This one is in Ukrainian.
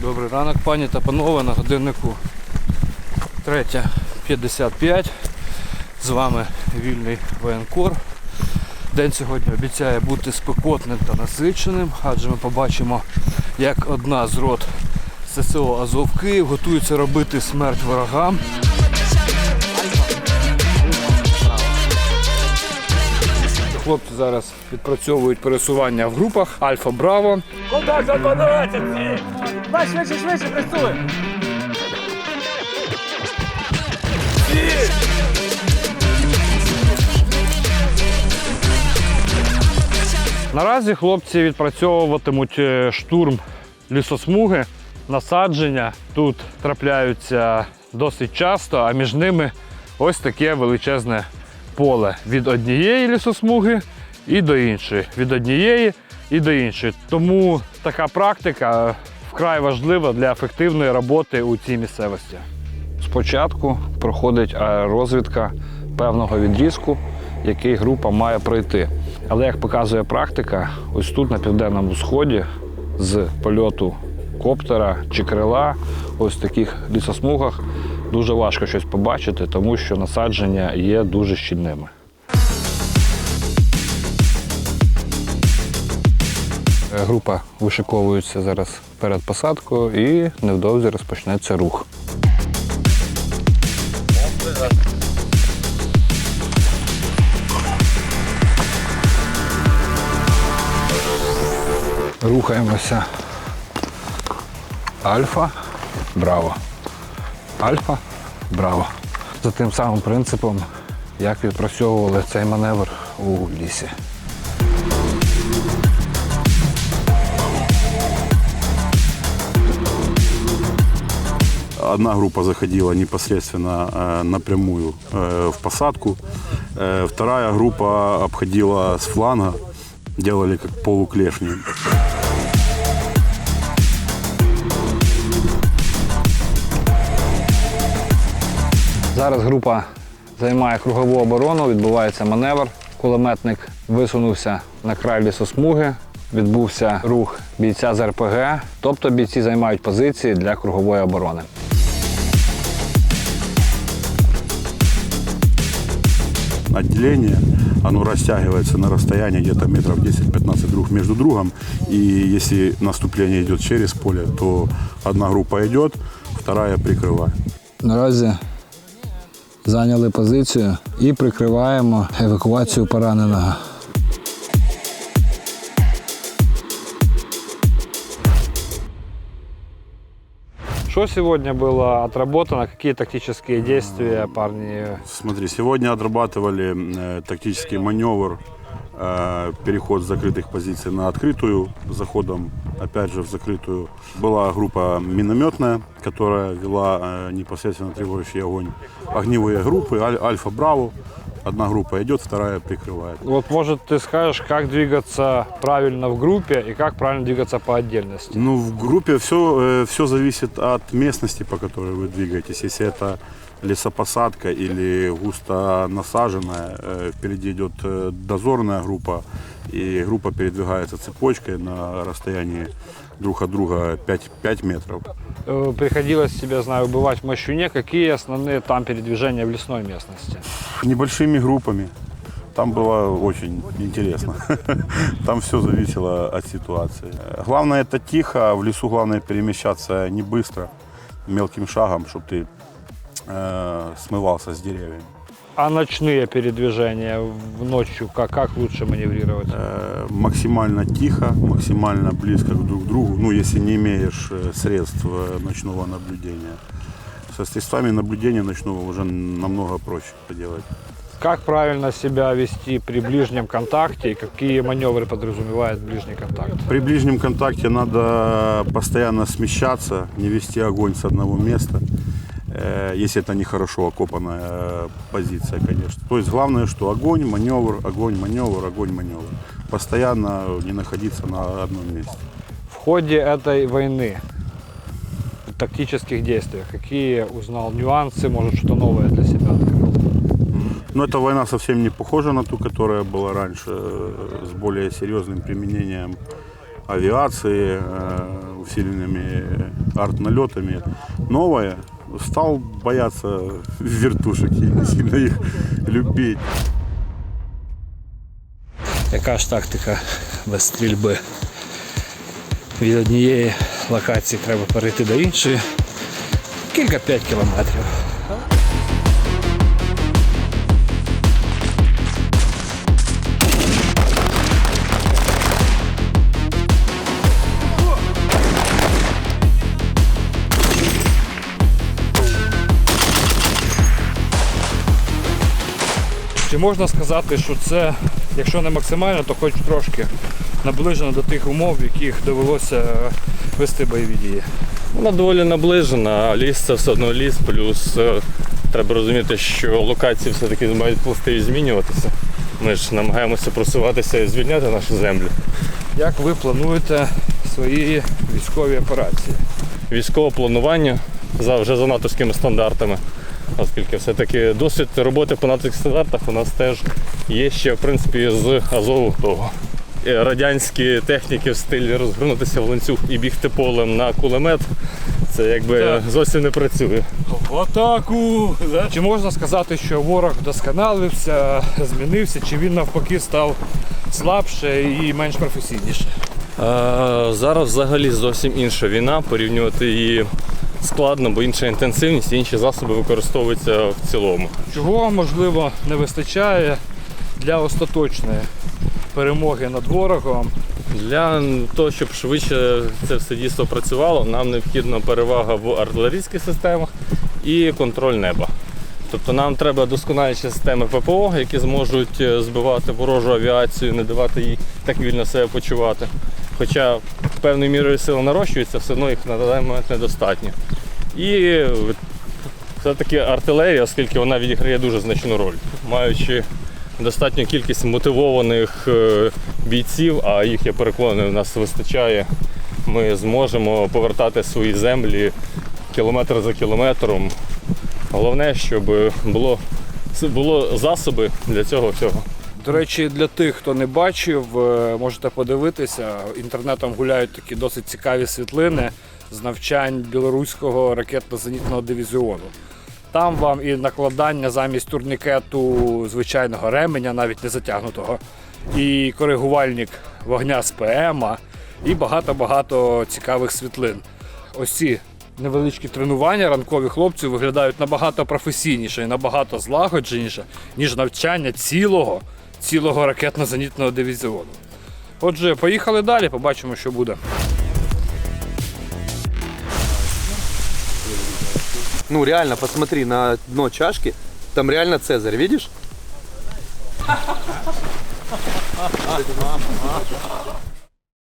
Добрий ранок, пані та панове, на годиннику 3.55. З вами вільний воєнкор. День сьогодні обіцяє бути спекотним та насиченим, адже ми побачимо, як одна з рот ССО Азов Київ готується робити смерть ворогам. Хлопці зараз відпрацьовують пересування в групах Альфа Браво. Контакт за 12! Давай швидше, швидше, працюй! Наразі хлопці відпрацьовуватимуть е, штурм лісосмуги, насадження. Тут трапляються досить часто, а між ними ось таке величезне поле від однієї лісосмуги і до іншої, від однієї і до іншої. Тому така практика вкрай важлива для ефективної роботи у цій місцевості. Спочатку проходить розвідка певного відрізку, який група має пройти. Але як показує практика, ось тут на південному сході з польоту коптера чи крила, ось в таких лісосмугах дуже важко щось побачити, тому що насадження є дуже щільними. Е, Група вишиковується зараз перед посадкою і невдовзі розпочнеться рух. Рухаємося. Альфа, браво. Альфа, браво. За тим самим принципом, як відпрацьовували цей маневр у лісі. Одна группа заходила непосредственно э, напрямую э, в посадку, Э, вторая группа обходила с фланга, делали как полуклешни. Зараз група займає кругову оборону, відбувається маневр. Кулеметник висунувся на край лісосмуги, відбувся рух бійця з РПГ, тобто бійці займають позиції для кругової оборони. Отделение, оно растягивается на расстоянии где-то метров 10-15 друг между другом. И если наступление идет через поле, то одна группа идет, вторая прикрывает. Наразі зайняли позицію і прикриваємо евакуацію пораненого. Что сегодня было отработано? Какие тактические действия парни? Смотри, сегодня отрабатывали э, тактический маневр, э, переход с закрытых позиций на открытую, заходом опять же в закрытую. Была группа минометная, которая вела э, непосредственно тревожащий огонь. Огневые группы, Аль- Альфа-Браво. Одна группа идет, вторая прикрывает. Вот, может, ты скажешь, как двигаться правильно в группе и как правильно двигаться по отдельности? Ну, в группе все, все зависит от местности, по которой вы двигаетесь. Если это лесопосадка или густо насаженная, э, впереди идет э, дозорная группа, и группа передвигается цепочкой на расстоянии друг от друга 5, 5 метров. Э, Приходилось тебе, знаю, бывать в Мощуне. Какие основные там передвижения в лесной местности? Небольшими группами. Там было очень интересно. Там все зависело от ситуации. Главное это тихо, в лесу главное перемещаться не быстро, мелким шагом, чтобы ты э, смывался с деревьями. А ночные передвижения в ночью, как, как лучше маневрировать? Э, максимально тихо, максимально близко друг к другу, ну, если не имеешь э, средств э, ночного наблюдения. Со средствами наблюдения ночного уже намного проще это делать. Как правильно себя вести при ближнем контакте и какие маневры подразумевает ближний контакт? При ближнем контакте надо постоянно смещаться, не вести огонь с одного места, если это не хорошо окопанная э, позиция, конечно. То есть главное, что огонь, маневр, огонь, маневр, огонь, маневр. Постоянно не находиться на одном месте. В ходе этой войны, тактических действиях, какие узнал нюансы, может что-то новое для себя открыл? Но эта война совсем не похожа на ту, которая была раньше, э, с более серьезным применением авиации. Э, усиленными арт-налетами. Новое. Стал бояться вертушек и сильно их любить. Яка ж тактика без стрільби? Від однієї локації треба перейти до іншої. Кілька-п'ять кілометрів. Чи можна сказати, що це, якщо не максимально, то хоч трошки наближено до тих умов, в яких довелося вести бойові дії? Вона доволі наближена, а ліс це все одно ліс, плюс е, треба розуміти, що локації все-таки мають властивість змінюватися. Ми ж намагаємося просуватися і звільняти нашу землю. Як ви плануєте свої військові операції? Військове планування за вже за натовськими стандартами, оскільки все-таки досвід роботи по натовських стандартах у нас теж є ще в принципі з Азову того. Радянські техніки в стилі розгорнутися в ланцюг і бігти полем на кулемет. Це якби Так. зовсім не працює. В атаку! Чи можна сказати, що ворог вдосконалився, змінився, чи він навпаки став слабше і менш професійніше? Е, Зараз взагалі зовсім інша війна. Порівнювати її складно, бо інша інтенсивність, інші засоби використовуються в цілому. Чого, можливо, не вистачає для остаточної перемоги над ворогом? Для того, щоб швидше це все дійсно працювало, нам необхідна перевага в артилерійських системах і контроль неба. Тобто нам треба досконаліші системи ППО, які зможуть е, збивати ворожу авіацію, не давати їй так вільно себе почувати. Хоча певною мірою сил нарощується, все одно їх на даний момент недостатньо. І все-таки артилерія, оскільки вона відіграє дуже значну роль, маючи достатню кількість мотивованих е, бійців, а їх, я переконаний, у нас вистачає. Ми зможемо повертати свої землі кілометр за кілометром. Головне, щоб було, було засоби для цього всього. До речі, для тих, хто не бачив, е, можете подивитися. Інтернетом гуляють такі досить цікаві світлини з навчань білоруського ракетно-зенітного дивізіону. Там вам і накладання замість турнікету звичайного ременя, навіть не затягнутого, і коригувальник вогня з ПМа, і багато-багато цікавих світлин. Ось ці невеличкі тренування ранкові хлопці виглядають набагато професійніше і набагато злагодженіше, ніж навчання цілого, цілого ракетно-зенітного дивізіону. Отже, поїхали далі, побачимо, що буде. Ну реально, посмотри на дно чашки. Там реально Цезарь, видишь?